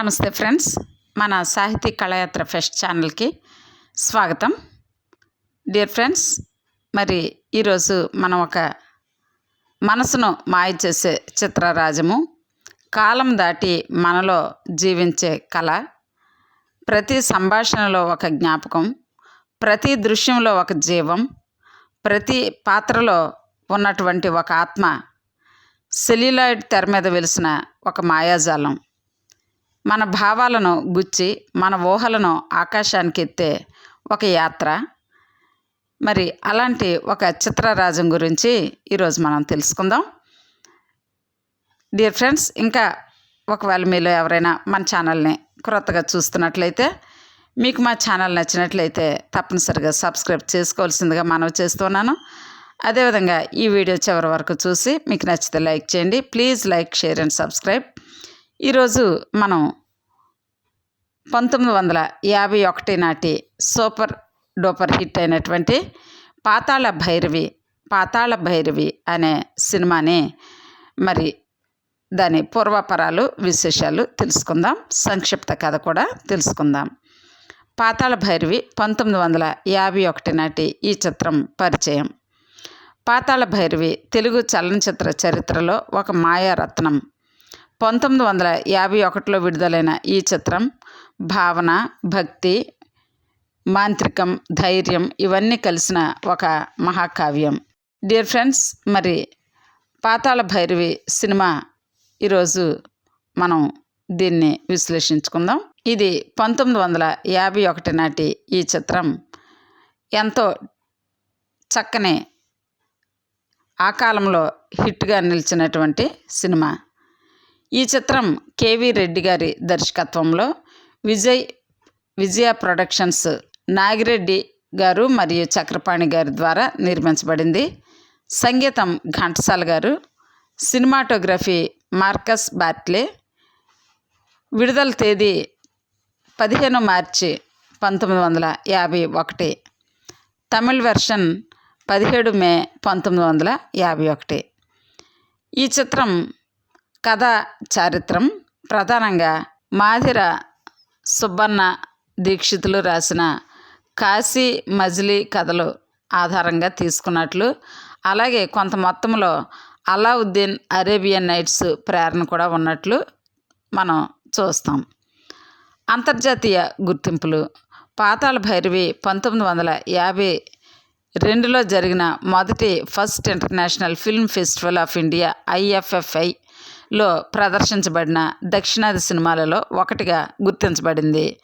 నమస్తే ఫ్రెండ్స్ మన సాహితీ కళయాత్ర ఫెస్ట్ ఛానల్కి స్వాగతం. డియర్ ఫ్రెండ్స్ మరి ఈరోజు మనం ఒక మనసును మాయ చేసే చిత్రరాజము కాలం దాటి మనలో జీవించే కళ ప్రతి సంభాషణలో ఒక జ్ఞాపకం ప్రతి దృశ్యంలో ఒక జీవం ప్రతి పాత్రలో ఉన్నటువంటి ఒక ఆత్మ సెల్యులాయిడ్ తెర మీద వెలిసిన ఒక మాయాజాలం. మన భావాలను గుచ్చి మన ఊహలను ఆకాశానికి ఎత్తే ఒక యాత్ర. మరి అలాంటి ఒక చిత్రరాజం గురించి ఈరోజు మనం తెలుసుకుందాం. డియర్ ఫ్రెండ్స్ ఇంకా ఒకవేళ మీలో ఎవరైనా మన ఛానల్ని క్రొత్తగా చూస్తున్నట్లయితే మీకు మా ఛానల్ నచ్చినట్లయితే తప్పనిసరిగా సబ్స్క్రైబ్ చేసుకోవాల్సిందిగా మనవి చేస్తున్నాను అదేవిధంగా ఈ వీడియో చివరి వరకు చూసి మీకు నచ్చితే లైక్ చేయండి. Please like share and subscribe. ఈరోజు మనం పంతొమ్మిది వందల యాభై ఒకటి నాటి సూపర్ డూపర్ హిట్ అయినటువంటి పాతాళ భైరవి పాతాళ భైరవి అనే సినిమాని మరి దాని పూర్వపరాలు విశేషాలు తెలుసుకుందాం. సంక్షిప్త కథ కూడా తెలుసుకుందాం. పాతాళ భైరవి పంతొమ్మిది వందల యాభై ఒకటి నాటి ఈ చిత్రం పరిచయం. పాతాళ భైరవి తెలుగు చలనచిత్ర చరిత్రలో ఒక మాయారత్నం. పంతొమ్మిది వందల యాభై ఒకటిలో విడుదలైన ఈ చిత్రం భావన భక్తి మాంత్రికం ధైర్యం ఇవన్నీ కలిసిన ఒక మహాకావ్యం. డియర్ ఫ్రెండ్స్ మరి పాతాళ భైరవి సినిమా ఈరోజు మనం దీన్ని విశ్లేషించుకుందాం. ఇది పంతొమ్మిది వందల యాభై ఒకటి నాటి ఈ చిత్రం. ఎంతో చక్కని ఆ కాలంలో హిట్గా నిలిచినటువంటి సినిమా. ఈ చిత్రం కేవి రెడ్డి గారి దర్శకత్వంలో విజయ్ విజయ ప్రొడక్షన్స్ నాగిరెడ్డి గారు మరియు చక్రపాణి గారి ద్వారా నిర్మించబడింది. సంగీతం ఘంటసాల గారు సినిమాటోగ్రఫీ మార్కస్ బాట్లే విడుదల తేదీ పదిహేను మార్చి పంతొమ్మిది వందల యాభై ఒకటి. తమిళ్ వెర్షన్ పదిహేడు మే పంతొమ్మిది వందల యాభై ఒకటి. ఈ చిత్రం కథ చారిత్రం. ప్రధానంగా మాధిర సుబ్బన్న దీక్షితులు రాసిన కాశీ మజిలీ కథలు ఆధారంగా తీసుకున్నట్లు అలాగే కొంత మొత్తంలో అలావుద్దీన్ అరేబియన్ నైట్స్ ప్రేరణ కూడా ఉన్నట్లు మనం చూస్తాం. అంతర్జాతీయ గుర్తింపులు. పాతాళ భైరవి పంతొమ్మిది వందల యాభై రెండులో జరిగిన మొదటి first international film festival of India IFFI లో ప్రదర్శించబడిన దక్షిణాది సినిమాలలో ఒకటిగా గుర్తించబడింది.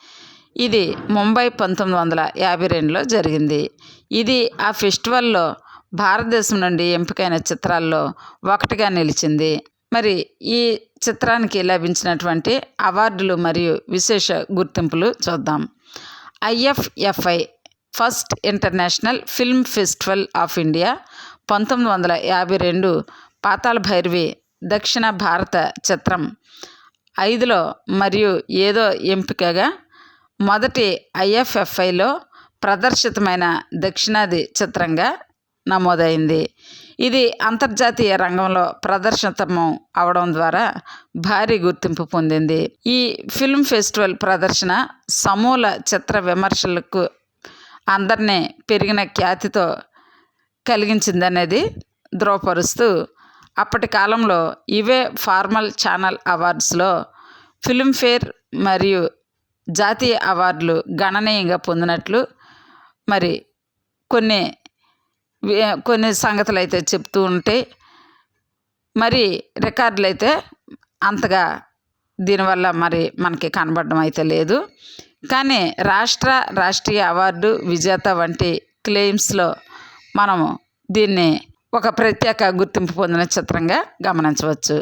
ఇది ముంబై పంతొమ్మిది వందల యాభై రెండులో జరిగింది. ఇది ఆ ఫెస్టివల్లో భారతదేశం నుండి ఎంపికైన చిత్రాల్లో ఒకటిగా నిలిచింది. మరి ఈ చిత్రానికి లభించినటువంటి అవార్డులు మరియు విశేష గుర్తింపులు చూద్దాం. IFFI first international film festival of India పంతొమ్మిది వందల యాభై రెండు పాతాళ భైరవి దక్షిణ భారత చిత్రం ఐదులో మరియు ఏదో ఎంపికగా మొదటి ఐఎఫ్ఎఫ్ఐలో ప్రదర్శితమైన దక్షిణాది చిత్రంగా నమోదైంది. ఇది అంతర్జాతీయ రంగంలో ప్రదర్శితము అవడం ద్వారా భారీ గుర్తింపు పొందింది. ఈ ఫిల్మ్ ఫెస్టివల్ ప్రదర్శన సమూల చిత్ర విమర్శలకు అందరినీ పెరిగిన ఖ్యాతితో కలిగించిందనేది ధృవపరుస్తూ అప్పటి కాలంలో ఇవే ఫార్మల్ ఛానల్ అవార్డ్స్లో ఫిల్మ్ఫేర్ మరియు జాతీయ అవార్డులు గణనీయంగా పొందినట్లు మరి కొన్ని కొన్ని సంగతులు అయితే చెప్తూ ఉంటే మరి రికార్డులు అయితే అంతగా దీనివల్ల మరి మనకి కనబడడం అయితే లేదు. కానీ రాష్ట్ర రాష్ట్రీయ అవార్డు విజేత వంటి క్లెయిమ్స్లో మనము దీన్ని ఒక ప్రత్యేక గుర్తింపు పొందిన చిత్రంగా గమనించవచ్చు.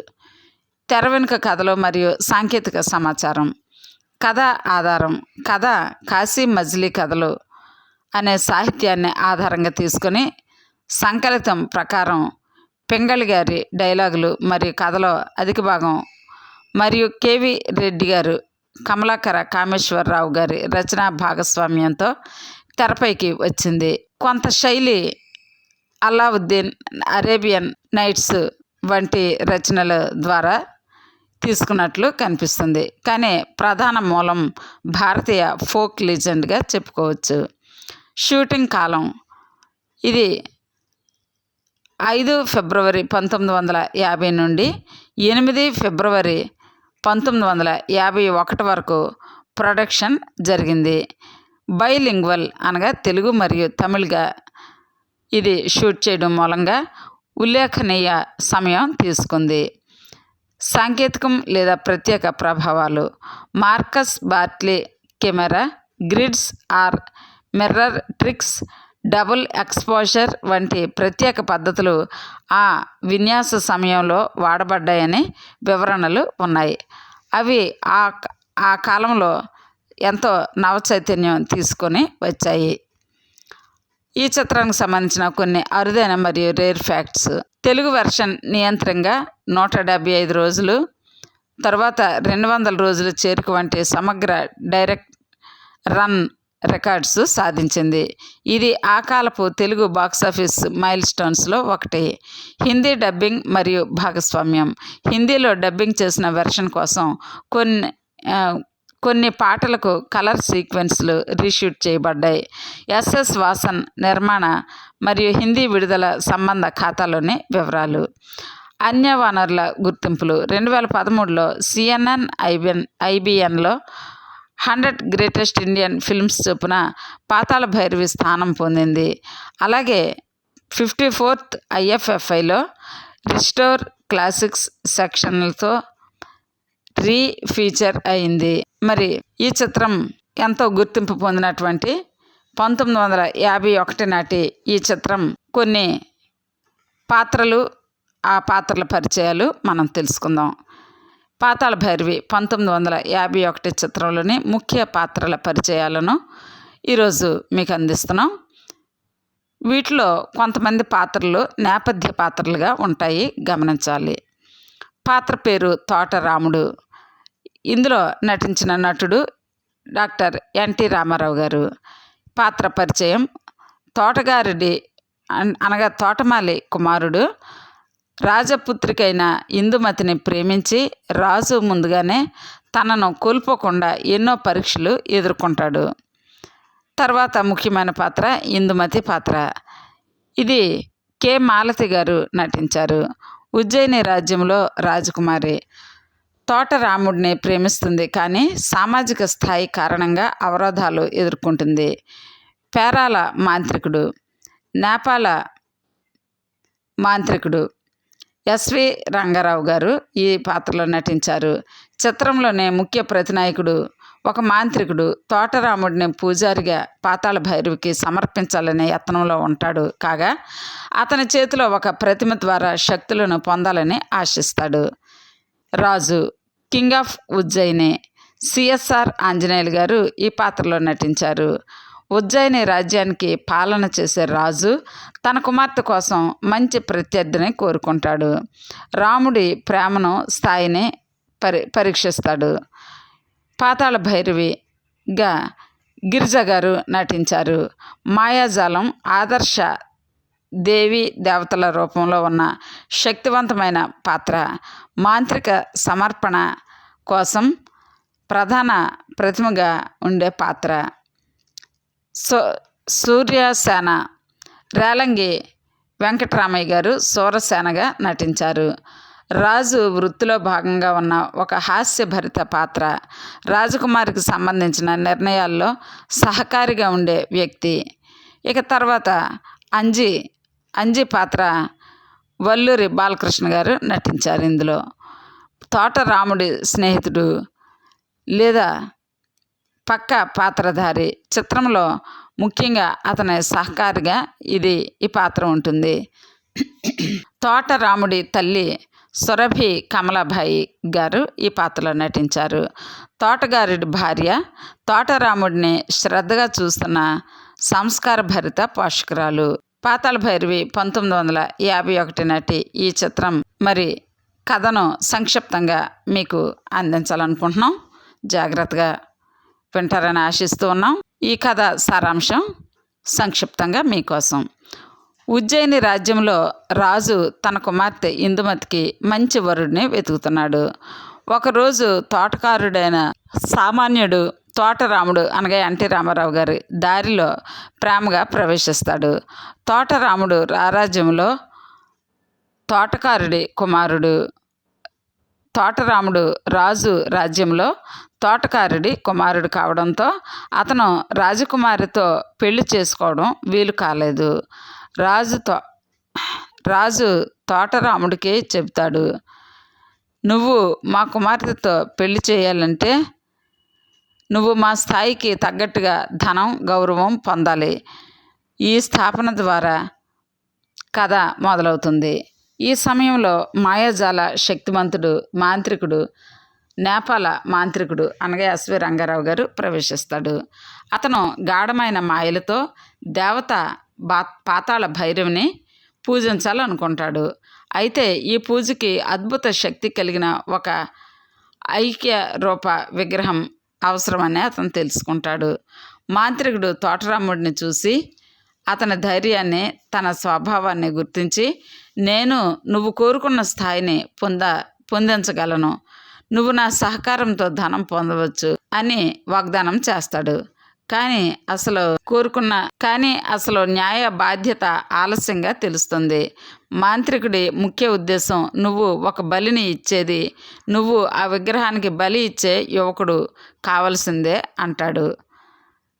తెర వెనుక కథలు మరియు సాంకేతిక సమాచారం కథ ఆధారం కథ కాశీ మజిలీ కథలు అనే సాహిత్యాన్ని ఆధారంగా తీసుకొని సంకలితం ప్రకారం పింగళి గారి డైలాగులు మరియు కథలో అధిక భాగం మరియు కేవి రెడ్డి గారు కమలాకర కామేశ్వరరావు గారి రచన భాగస్వామ్యంతో తెరపైకి వచ్చింది. కొంత శైలి అలావుద్దీన్ అరేబియన్ నైట్స్ వంటి రచనల ద్వారా తీసుకున్నట్లు కనిపిస్తుంది. కానీ ప్రధాన మూలం భారతీయ ఫోక్ లిజెండ్గా చెప్పుకోవచ్చు. షూటింగ్ కాలం ఇది ఐదు ఫిబ్రవరి పంతొమ్మిది వందల యాభై నుండి ఎనిమిది ఫిబ్రవరి పంతొమ్మిది వందల యాభై ఒకటి వరకు ప్రొడక్షన్ జరిగింది. బైలింగ్వల్ అనగా తెలుగు మరియు తమిళ్గా ఇది షూట్ చేయడం మూలంగా ఉల్లేఖనీయ సమయం తీసుకుంది. సాంకేతికం లేదా ప్రత్యేక ప్రభావాలు. Marcus Bartley camera grids or mirror tricks double exposure వంటి ప్రత్యేక పద్ధతులు ఆ విన్యాస సమయంలో వాడబడ్డాయని వివరణలు ఉన్నాయి. అవి ఆ ఆ కాలంలో ఎంతో నవ చైతన్యం తీసుకొని వచ్చాయి. ఈ చిత్రానికి సంబంధించిన కొన్ని అరుదైన మరియు రేర్ ఫ్యాక్ట్స్. తెలుగు వెర్షన్ నియంత్రంగా నూట డెబ్బై ఐదు రోజులు తర్వాత రెండు వందల రోజులు చేరుకు వంటి సమగ్ర డైరెక్ట్ రన్ రికార్డ్స్ సాధించింది. ఇది ఆ కాలపు తెలుగు బాక్సాఫీస్ మైల్ స్టోన్స్లో ఒకటి. హిందీ డబ్బింగ్ మరియు భాగస్వామ్యం. హిందీలో డబ్బింగ్ చేసిన వెర్షన్ కోసం కొన్ని కొన్ని పాటలకు కలర్ సీక్వెన్స్లు రీషూట్ చేయబడ్డాయి. ఎస్ఎస్ వాసన్ నిర్మాణ మరియు హిందీ విడుదల సంబంధ ఖాతాలోని వివరాలు. అన్య వనరుల గుర్తింపులు రెండు వేల పదమూడులో సిఎన్ఎన్ ఐబిఎన్ ఐబిఎన్లో హండ్రెడ్ గ్రేటెస్ట్ ఇండియన్ ఫిల్మ్స్ చొప్పున పాతాల భైరవి స్థానం పొందింది. అలాగే ఫిఫ్టీ ఫోర్త్ ఐఎఫ్ఎఫ్ఐలో రిస్టోర్ క్లాసిక్స్ సెక్షన్లతో రీ ఫీచర్ అయింది. మరి ఈ చిత్రం ఎంతో గుర్తింపు పొందినటువంటి పంతొమ్మిది వందల యాభై ఒకటి నాటి ఈ చిత్రం కొన్ని పాత్రలు ఆ పాత్రల పరిచయాలు మనం తెలుసుకుందాం. పాతాళ భైరవి పంతొమ్మిది వందల యాభై ఒకటి చిత్రంలోని ముఖ్య పాత్రల పరిచయాలను ఈరోజు మీకు అందిస్తున్నాం. వీటిలో కొంతమంది పాత్రలు నేపథ్య పాత్రలుగా ఉంటాయి గమనించాలి. పాత్ర పేరు తోట రాముడు. ఇందులో నటించిన నటుడు డాక్టర్ ఎన్టీ రామారావు గారు. పాత్ర పరిచయం. తోటగారుడి అనగా తోటమాలి కుమారుడు. రాజపుత్రికైన ఇందుమతిని ప్రేమించి రాజు ముందుగానే తనను కోల్పోకుండా ఎన్నో పరీక్షలు ఎదుర్కొంటాడు. తర్వాత ముఖ్యమైన పాత్ర ఇందుమతి పాత్ర. ఇది కె. మాలతి గారు నటించారు. ఉజ్జయిని రాజ్యంలో రాజకుమారి. తోట రాముడిని ప్రేమిస్తుంది కానీ సామాజిక స్థాయి కారణంగా అవరోధాలు ఎదుర్కొంటుంది. పేరాల మాంత్రికుడు నేపాల మాంత్రికుడు ఎస్వి రంగారావు గారు ఈ పాత్రలో నటించారు. చిత్రంలోనే ముఖ్య ప్రతినాయకుడు ఒక మాంత్రికుడు తోటరాముడిని పూజారిగా పాతాళ భైరవికి సమర్పించాలనే యత్నంలో ఉంటాడు. కాగా అతని చేతిలో ఒక ప్రతిమ ద్వారా శక్తులను పొందాలని ఆశిస్తాడు. రాజు king of Ujjaini CSR Anjaneyulu garu ఈ పాత్రలో నటించారు. ఉజ్జయిని రాజ్యానికి పాలన చేసే రాజు తన కుమార్తె కోసం మంచి ప్రత్యర్థిని కోరుకుంటాడు. రాముడి ప్రేమను స్థాయిని పరి పరీక్షిస్తాడు. పాతాళ భైరవిగా గిరిజ గారు నటించారు. మాయాజాలం ఆదర్శ దేవి దేవతల రూపంలో ఉన్న శక్తివంతమైన పాత్ర మాంత్రిక సమర్పణ కోసం ప్రధాన ప్రతిమగా ఉండే పాత్ర. సో సూర్యసేన రేలంగి వెంకటరామయ్య గారు సూరసేనగా నటించారు. రాజు వృత్తిలో భాగంగా ఉన్న ఒక హాస్యభరిత పాత్ర. రాజకుమారికి సంబంధించిన నిర్ణయాల్లో సహకారిగా ఉండే వ్యక్తి. ఇక తర్వాత అంజి అంజి పాత్ర వల్లూరి బాలకృష్ణ గారు నటించారు ఇందులో. తోట రాముడి స్నేహితుడు లేదా పక్క పాత్రధారి చిత్రంలో ముఖ్యంగా అతని సహకారిగా ఇది ఈ పాత్ర ఉంటుంది. తోట రాముడి తల్లి సురభి కమలాభాయి గారు ఈ పాత్రలో నటించారు. తోటగారుడి భార్య తోటరాముడిని శ్రద్ధగా చూస్తున్న సంస్కార భరిత పోషకురాలు. పాతాళ భైరవి పంతొమ్మిది వందల యాభై ఒకటి నాటి ఈ చిత్రం మరి కథను సంక్షిప్తంగా మీకు అందించాలనుకుంటున్నాం. జాగ్రత్తగా వింటారని ఆశిస్తూ ఉన్నాం. ఈ కథ సారాంశం సంక్షిప్తంగా మీకోసం. ఉజ్జయిని రాజ్యంలో రాజు తన కుమార్తె ఇందుమతికి మంచి వరుడిని వెతుకుతున్నాడు. ఒకరోజు తోటకారుడైన సామాన్యుడు తోటరాముడు అనగా ఎన్టీ రామారావు గారి దారిలో ప్రేమగా ప్రవేశిస్తాడు. తోటరాముడు రారాజ్యంలో తోటకారుడి కుమారుడు తోటరాముడు రాజు రాజ్యంలో తోటకారుడి కుమారుడు కావడంతో అతను రాజకుమారితో పెళ్ళి చేసుకోవడం వీలు కాలేదు. రాజు తో రాజు తోటరాముడికి చెబుతాడు నువ్వు మా కుమార్తెతో పెళ్ళి చేయాలంటే నువ్వు మా స్థాయికి తగ్గట్టుగా ధనం గౌరవం పొందాలి. ఈ స్థాపన ద్వారా కథ మొదలవుతుంది. ఈ సమయంలో మాయాజాల శక్తివంతుడు మాంత్రికుడు నేపాల మాంత్రికుడు అనగా ఎస్వి రంగారావు గారు ప్రవేశిస్తాడు. అతను గాఢమైన మాయలతో దేవత బా పాతాళ భైరవిని పూజించాలనుకుంటాడు. అయితే ఈ పూజకి అద్భుత శక్తి కలిగిన ఒక ఐక్య రూప విగ్రహం అవసరమని అతను తెలుసుకుంటాడు. మాంత్రికుడు తోటరాముడిని చూసి అతని ధైర్యాన్ని తన స్వభావాన్ని గుర్తించి నేను నువ్వు కోరుకున్న స్థాయిని పొంద పొందించగలను. నువ్వు నా సహకారంతో ధనం పొందవచ్చు అని వాగ్దానం చేస్తాడు. కానీ అసలు కోరుకున్న కానీ అసలు న్యాయ బాధ్యత ఆలస్యంగా తెలుస్తుంది. మాంత్రికుడి ముఖ్య ఉద్దేశం నువ్వు ఒక బలిని ఇచ్చేది నువ్వు ఆ విగ్రహానికి బలి ఇచ్చే యువకుడు కావలసిందే అంటాడు.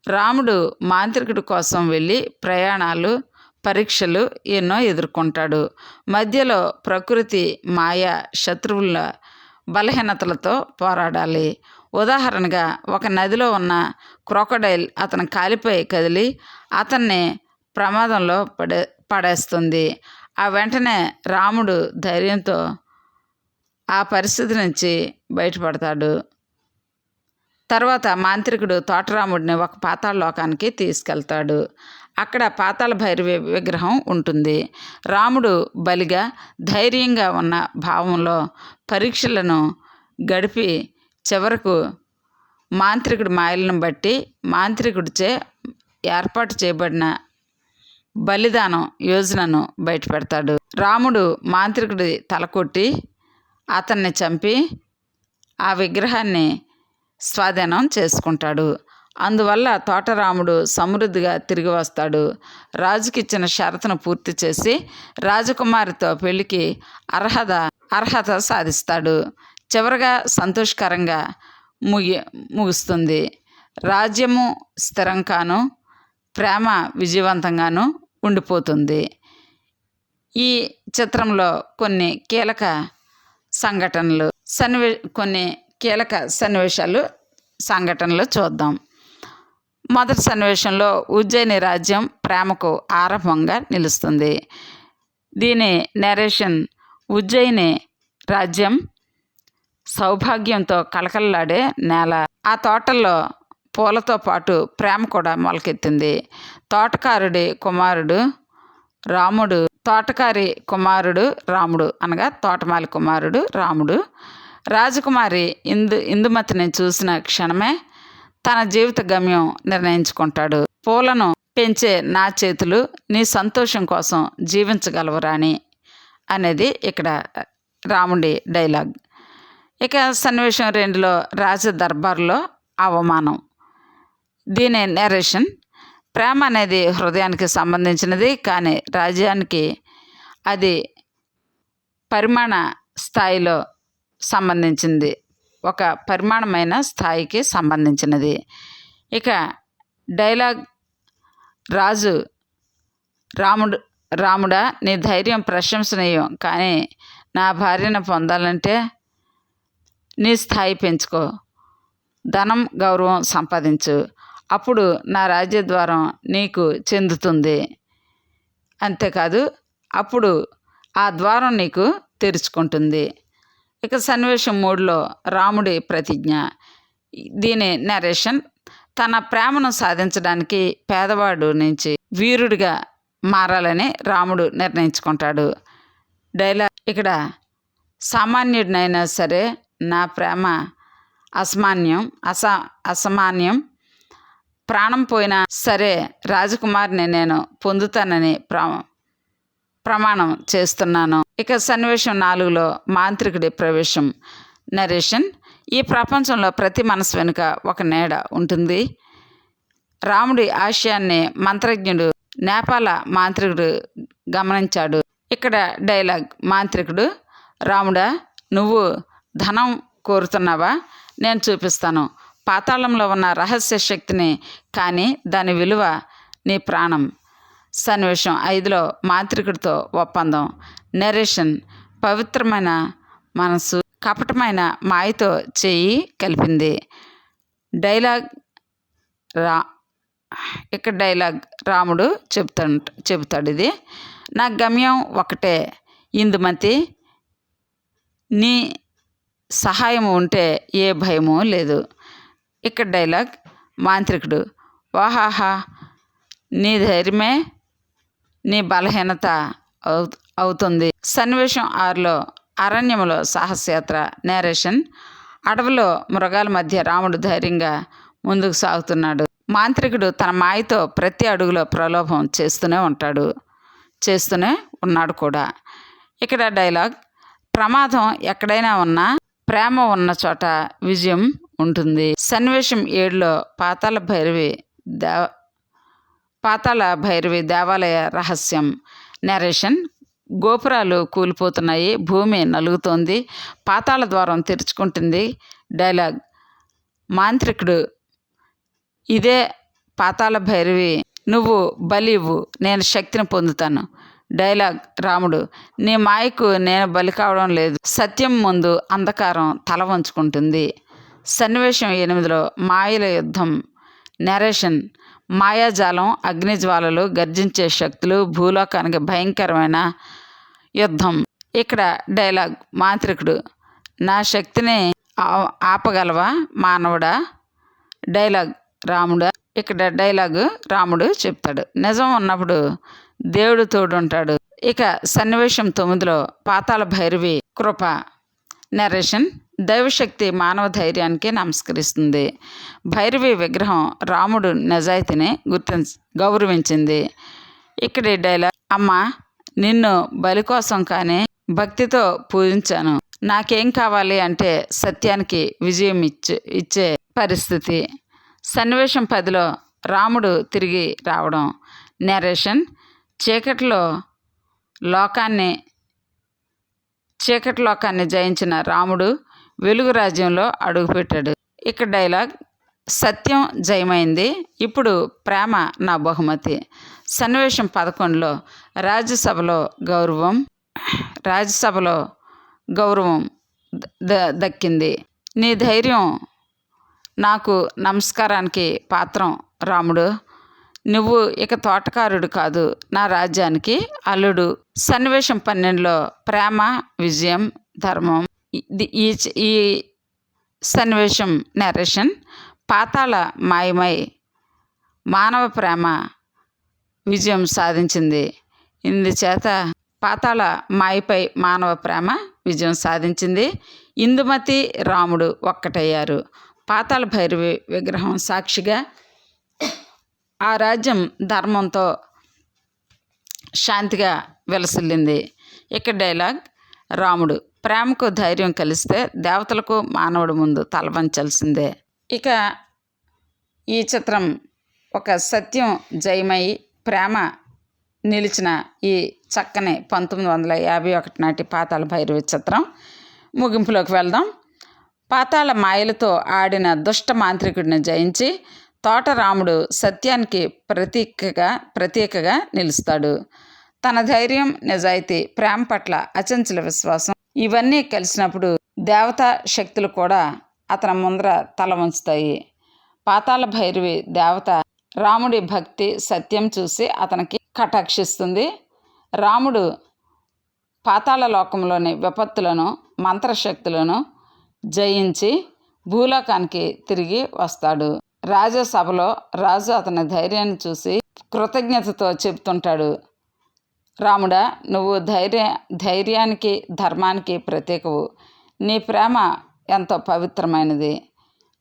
రాముడు మాంత్రికుడి కోసం వెళ్ళి ప్రయాణాలు పరీక్షలు ఎన్నో ఎదుర్కొంటాడు. మధ్యలో ప్రకృతి మాయ శత్రువుల బలహీనతలతో పోరాడాలి. ఉదాహరణగా ఒక నదిలో ఉన్న క్రోకడైల్ అతని కాలిపై కదిలి అతన్ని ప్రమాదంలో పడే పడేస్తుంది. ఆ వెంటనే రాముడు ధైర్యంతో ఆ పరిస్థితి నుంచి బయటపడతాడు. తర్వాత మాంత్రికుడు తోటరాముడిని ఒక పాతాళ లోకానికి తీసుకెళ్తాడు. అక్కడ పాతాళ భైరవి విగ్రహం ఉంటుంది. రాముడు బలిగా ధైర్యంగా ఉన్న భావంలో పరీక్షలను గడిపి చివరకు మాంత్రికుడి మాయలను బట్టి మాంత్రికుడిచే ఏర్పాటు చేయబడిన బలిదానం యోజనను బయటపెడతాడు. రాముడు మాంత్రికుడి తల కొట్టి అతన్ని చంపి ఆ విగ్రహాన్ని స్వాధీనం చేసుకుంటాడు. అందువల్ల తోటరాముడు సమృద్ధిగా తిరిగి వస్తాడు. రాజుకిచ్చిన షరతును పూర్తి చేసి రాజకుమారితో పెళ్ళికి అర్హత అర్హత సాధిస్తాడు. చివరగా సంతోషకరంగా ముగి ముగుస్తుంది. రాజ్యము స్థిరంగాను ప్రేమ విజయవంతంగాను ఉండిపోతుంది. ఈ చిత్రంలో కొన్ని కీలక సంఘటనలు సన్నివే కొన్ని కీలక సన్నివేశాలు సంఘటనలు చూద్దాం. మొదటి సన్నివేశంలో ఉజ్జయిని రాజ్యం ప్రేమకు ఆరంభంగా నిలుస్తుంది. దీని నెరేషన్ ఉజ్జయిని రాజ్యం సౌభాగ్యంతో కలకల్లాడే నేల. ఆ తోటల్లో పూలతో పాటు ప్రేమ కూడా మొలకెత్తింది. తోటకారుడి కుమారుడు రాముడు తోటకారి కుమారుడు రాముడు అనగా తోటమాలి కుమారుడు రాముడు. రాజకుమారి ఇందు ఇందుమతిని చూసిన క్షణమే తన జీవిత గమ్యం నిర్ణయించుకుంటాడు. పూలను పెంచే నా చేతులు నీ సంతోషం కోసం జీవించగలవురాని అనేది ఇక్కడ రాముడి డైలాగ్. ఇక సన్నివేశం రెండులో రాజ దర్బార్లో అవమానం. దీని నెరేషన్ ప్రేమ అనేది హృదయానికి సంబంధించినది కానీ రాజ్యానికి అది పరిమాణ స్థాయిలో సంబంధించింది. ఒక పరిమాణమైన స్థాయికి సంబంధించినది. ఇక డైలాగ్ రాజు రాముడు రాముడా నీ ధైర్యం ప్రశంసనీయం కానీ నా భార్యను పొందాలంటే నీ స్థాయి పెంచుకో. ధనం గౌరవం సంపాదించు. అప్పుడు నా రాజ్యద్వారం నీకు చెందుతుంది. అంతేకాదు అప్పుడు ఆ ద్వారం నీకు తెరుచుకుంటుంది. ఇక సన్నివేశం మూడులో రాముడి ప్రతిజ్ఞ. దీని నరేషన్ తన ప్రేమను సాధించడానికి పేదవాడు నుంచి వీరుడిగా మారాలని రాముడు నిర్ణయించుకుంటాడు. డైలాగ్ ఇక్కడ సామాన్యుడినైనా సరే నా ప్రేమ అసమాన్యం అసా అసమాన్యం. ప్రాణం పోయినా సరే రాజకుమారిని నేను పొందుతానని ప్రా ప్రమాణం చేస్తున్నాను. ఇక సన్నివేశం నాలుగులో మాంత్రికుడి ప్రవేశం. నరేషన్ ఈ ప్రపంచంలో ప్రతి మనసు వెనుక ఒక నీడ ఉంటుంది. రాముడి ఆశయాన్ని మంత్రజ్ఞుడు నేపాల మాంత్రికుడు గమనించాడు. ఇక్కడ డైలాగ్ మాంత్రికుడు రాముడా నువ్వు ధనం కోరుతున్నావా? నేను చూపిస్తాను. పాతాళంలో ఉన్న రహస్య శక్తిని కానీ దాని విలువ నీ ప్రాణం. సన్నివేశం ఐదులో మాంత్రికుడితో ఒప్పందం. నెరేషన్ పవిత్రమైన మనసు కపటమైన మాయతో చేయి కలిపింది. డైలాగ్ రా ఇక్కడ డైలాగ్ రాముడు చెబుతాడు చెబుతాడు ఇది. నా గమ్యం ఒకటే. ఇందుమతి నీ సహాయం ఉంటే ఏ భయము లేదు. ఇక్కడ డైలాగ్ మాంత్రికుడు. వాహాహా నీ ధైర్యమే నీ బలహీనత అవు అవుతుంది. సన్నివేశం ఆరులో అరణ్యంలో సాహసయాత్ర నేరేషన్ అడవిలో మృగాల మధ్య రాముడు ధైర్యంగా ముందుకు సాగుతున్నాడు. మాంత్రికుడు తన మాయతో ప్రతి అడుగులో ప్రలోభం చేస్తూనే ఉంటాడు. చేస్తూనే ఉన్నాడు కూడా. ఇక్కడ డైలాగ్ ప్రమాదం ఎక్కడైనా ఉన్నా ప్రేమ ఉన్న చోట విజయం ఉంటుంది. సన్నివేశం ఏడులో పాతాల భైరవి దేవ పాతాళ భైరవి దేవాలయ రహస్యం. నరేషన్ గోపురాలు కూలిపోతున్నాయి. భూమి నలుగుతోంది. పాతాళ ద్వారం తెరుచుకుంటుంది. డైలాగ్ మాంత్రికుడు ఇదే పాతాళ భైరవి నువ్వు బలివు నేను శక్తిని పొందుతాను. డైలాగ్ రాముడు నీ మాయకు నేను బలి కావడం లేదు. సత్యం ముందు అంధకారం తల వంచుకుంటుంది. సన్నివేశం ఎనిమిదిలో మాయల యుద్ధం. నరేషన్ మాయాజాలం అగ్నిజ్వాలలు గర్జించే శక్తులు భూలోకానికి భయంకరమైన యుద్ధం. ఇక్కడ డైలాగ్ మాంత్రికుడు నా శక్తిని ఆ- ఆపగలవా మానవుడా? డైలాగ్ రాముడు ఇక్కడ డైలాగు రాముడు చెప్తాడు. నిజం ఉన్నప్పుడు దేవుడు తోడుంటాడు. ఇక సన్నివేశం తొమ్మిదిలో పాతాళ భైరవి కృప నరేషన్ దైవశక్తి మానవ ధైర్యానికి నమస్కరిస్తుంది. భైరవి విగ్రహం రాముడు నిజాయితీని గుర్తించ గౌరవించింది. ఇక్కడి డైలాగ్ అమ్మ నిన్ను బలి కోసం కానీ భక్తితో పూజించాను. నాకేం కావాలి అంటే సత్యానికి విజయం ఇచ్చే ఇచ్చే పరిస్థితి. సన్నివేశం పదిలో రాముడు తిరిగి రావడం. నరేషన్ చీకట్లో లోకాన్ని చీకటి లోకాన్ని జయించిన రాముడు వెలుగు రాజ్యంలో అడుగుపెట్టాడు. ఇక్కడ డైలాగ్ సత్యం జయమైంది. ఇప్పుడు ప్రేమ నా బహుమతి సన్నివేశం పదకొండులో రాజ్యసభలో గౌరవం రాజ్యసభలో గౌరవం ద- దక్కింది. నీ ధైర్యం నాకు నమస్కారానికి పాత్రం రాముడు. నువ్వు ఇక తోటకారుడు కాదు నా రాజ్యానికి అల్లుడు. సన్నివేశం పన్నెండులో ప్రేమ విజయం ధర్మం. ఈ ఈ సన్నివేశం నరేషన్ పాతాళ మాయమై మానవ ప్రేమ విజయం సాధించింది. ఇందుచేత పాతాళ మాయపై మానవ ప్రేమ విజయం సాధించింది. ఇందుమతి రాముడు ఒక్కటయ్యారు. పాతాళ భైరవి విగ్రహం సాక్షిగా ఆ రాజ్యం ధర్మంతో శాంతిగా విలసిల్లింది. ఇక్కడ డైలాగ్ రాముడు ప్రేమకు ధైర్యం కలిస్తే దేవతలకు మానవుడు ముందు తలవంచాల్సిందే ఇక ఈ చిత్రం ఒక సత్యం జయమై ప్రేమ నిలిచిన ఈ చక్కని పంతొమ్మిది వందల యాభై ఒకటి నాటి పాతాళ భైరవి చిత్రం ముగింపులోకి వెళ్దాం. పాతాళ మాయలతో ఆడిన దుష్ట మాంత్రికుడిని జయించి తోటరాముడు సత్యానికి ప్రతీకగా ప్రతీకగా నిలుస్తాడు. తన ధైర్యం నిజాయితీ ప్రేమ పట్ల అచంచల విశ్వాసం ఇవన్నీ కలిసినప్పుడు దేవతా శక్తులు కూడా అతని ముందర తల ఉంచుతాయి పాతాళ భైరవి దేవత రాముడి భక్తి సత్యం చూసి అతనికి కటాక్షిస్తుంది. రాముడు పాతాళ లోకంలోని విపత్తులను మంత్రశక్తులను జయించి భూలోకానికి తిరిగి వస్తాడు. రాజసభలో రాజు అతని ధైర్యాన్ని చూసి కృతజ్ఞతతో చెప్తుంటాడు రాముడా నువ్వు ధైర్య ధైర్యానికి ధర్మానికి ప్రతీకవు. నీ ప్రేమ ఎంతో పవిత్రమైనది.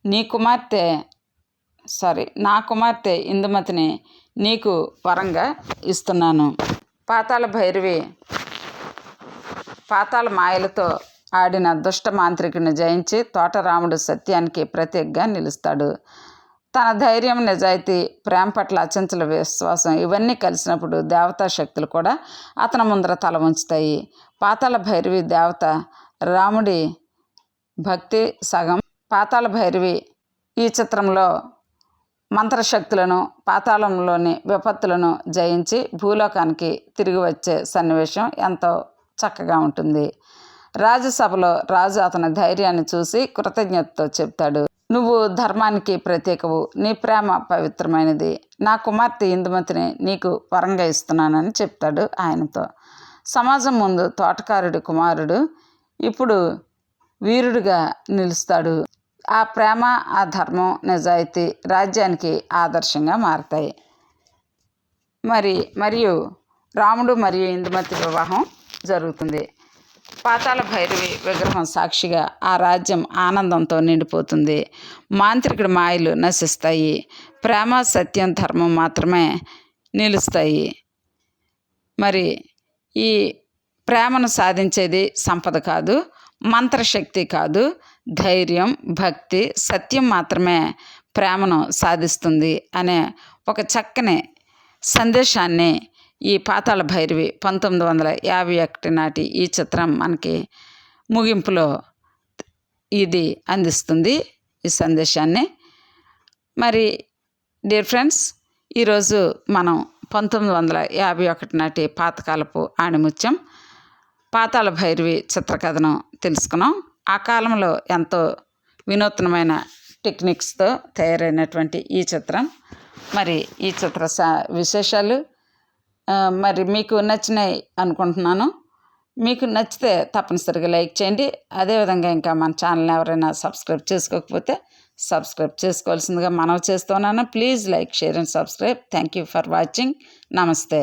నీ కుమార్తె సారీ నా కుమార్తె ఇందుమతిని నీకు వరంగా ఇస్తున్నాను. పాతాళ భైరవి పాతాళ మాయలతో ఆడిన దుష్ట మాంత్రికుని జయించి తోటరాముడు సత్యానికి ప్రత్యేకగా నిలుస్తాడు. తన ధైర్యం నిజాయితీ ప్రేమ పట్ల అచంచల విశ్వాసం ఇవన్నీ కలిసినప్పుడు దేవతా శక్తులు కూడా అతని ముందర తల ఉంచుతాయి పాతాళ భైరవి దేవత రాముడి భక్తి సగం. పాతాళ భైరవి ఈ చిత్రంలో మంత్రశక్తులను పాతాళంలోని విపత్తులను జయించి భూలోకానికి తిరిగి వచ్చే సన్నివేశం ఎంతో చక్కగా ఉంటుంది. రాజసభలో రాజు అతని ధైర్యాన్ని చూసి కృతజ్ఞతతో చెప్తాడు. నువ్వు ధర్మానికి ప్రత్యేకవు. నీ ప్రేమ పవిత్రమైనది. నా కుమార్తె ఇందుమతిని నీకు వరంగా ఇస్తున్నానని చెప్తాడు ఆయనతో. సమాజం ముందు తోటకారుడి కుమారుడు ఇప్పుడు వీరుడిగా నిలుస్తాడు. ఆ ప్రేమ ఆ ధర్మం నిజాయితీ రాజ్యానికి ఆదర్శంగా మారతాయి. మరి మరియు రాముడు మరియు ఇందుమతి వివాహం జరుగుతుంది. పాతాళ భైరవి విగ్రహం సాక్షిగా ఆ రాజ్యం ఆనందంతో నిండిపోతుంది. మాంత్రికుడి మాయలు నశిస్తాయి. ప్రేమ సత్యం ధర్మం మాత్రమే నిలుస్తాయి. మరి ఈ ప్రేమను సాధించేది సంపద కాదు మంత్రశక్తి కాదు ధైర్యం భక్తి సత్యం మాత్రమే ప్రేమను సాధిస్తుంది అనే ఒక చక్కని సందేశాన్ని ఈ పాతాళ భైరవి పంతొమ్మిది వందల యాభై ఒకటి నాటి ఈ చిత్రం మనకి ముగింపులో ఇది అందిస్తుంది ఈ సందేశాన్ని. మరి డియర్ ఫ్రెండ్స్ ఈరోజు మనం పంతొమ్మిది వందల యాభై ఒకటి నాటి పాతకాలపు ఆణిముత్యం పాతాళ భైరవి చిత్రకథను తెలుసుకున్నాం. ఆ కాలంలో ఎంతో వినూత్నమైన టెక్నిక్స్తో తయారైనటువంటి ఈ చిత్రం. మరి ఈ చిత్ర విశేషాలు మరి మీకు నచ్చినాయి అనుకుంటున్నాను. మీకు నచ్చితే తప్పనిసరిగా లైక్ చేయండి. అదేవిధంగా ఇంకా మన ఛానల్ ఎవరైనా సబ్స్క్రైబ్ చేసుకోకపోతే సబ్స్క్రైబ్ చేసుకోవాల్సిందిగా మనవి చేస్తున్నాను please like share and subscribe. Thank you for watching. నమస్తే.